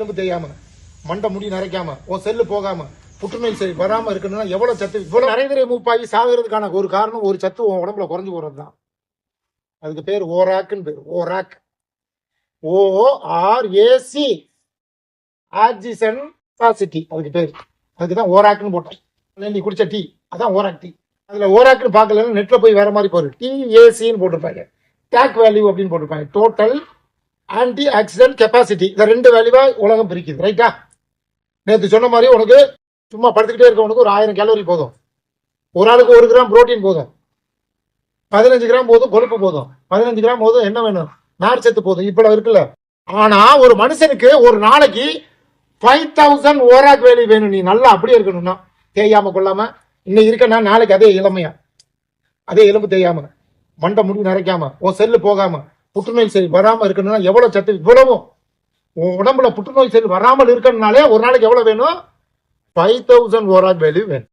எலும்பு தேயாம மண்டை முடி நரைக்காம உன் செல்லு போகாம புற்றுநோய் சரி வராம இருக்கணும்னா எவ்வளவு சத்து? இவ்வளவு நிறைய மூப்பாகி சாகிறதுக்கான ஒரு காரணம் ஒரு சத்து உன் உடம்புல குறைஞ்சு போறது தான் அதுக்கு பேர் ஓராக்குன்னு பேர் ORAC. O R A C oxygen capacity அதுக்கு பேர். அதுக்கு தான் ஓராக்குன்னு போட்டேன் நீ குடிச்ச டீ அதான் ஓராக் டீ. அதுல ஓராக்குன்னு பார்க்கலன்னா நெட்ல போய் வேற மாதிரி போயிரு டி ஏசின்னு போட்டிருப்பாங்க. டேக் வேல்யூ அப்படின்னு போட்டிருப்பாங்க. டோட்டல் ஆன்டி ஆக்சிடென்ட் கெப்பாசிட்டி இந்த ரெண்டு வேல்யூவா உலகம் பிரிக்குது ரைட்டா நேற்று சொன்ன மாதிரி உனக்கு சும்மா படுத்துக்கிட்டே இருக்கவனுக்கு ஒரு ஆயிரம் கேலரி போதும். ஒரு ஆளுக்கு ஒரு கிராம் புரோட்டீன் போதும். பதினஞ்சு கிராம் போதும் கொழுப்பு போதும். பதினஞ்சு கிராம் போதும் என்ன வேணும்? நார் சத்து போதும். இப்படி இருக்குல்ல. ஆனா ஒரு மனுஷனுக்கு ஒரு நாளைக்கு ஃபைவ் தௌசண்ட் ஓராக் வேலி வேணும். நீ நல்லா அப்படியே இருக்கணும்னா தேயாம கொள்ளாம இன்னைக்கு இருக்கனா நாளைக்கு அதே இளமையா? அதே எலும்பு தேயாம. மண்டை முடி நிறைக்காம உன் செல்லு போகாம புற்றுநோய் செல் வராமல் இருக்கணும்னா எவ்வளோ சத்து இவ்வளவும் உன் உடம்புல புற்றுநோய் செல் வராமல் இருக்கணும்னாலே ஒரு நாளைக்கு எவ்வளோ வேணும்? ஃபைவ் தௌசண்ட் ஓராக் வேல்யூ வேணும்.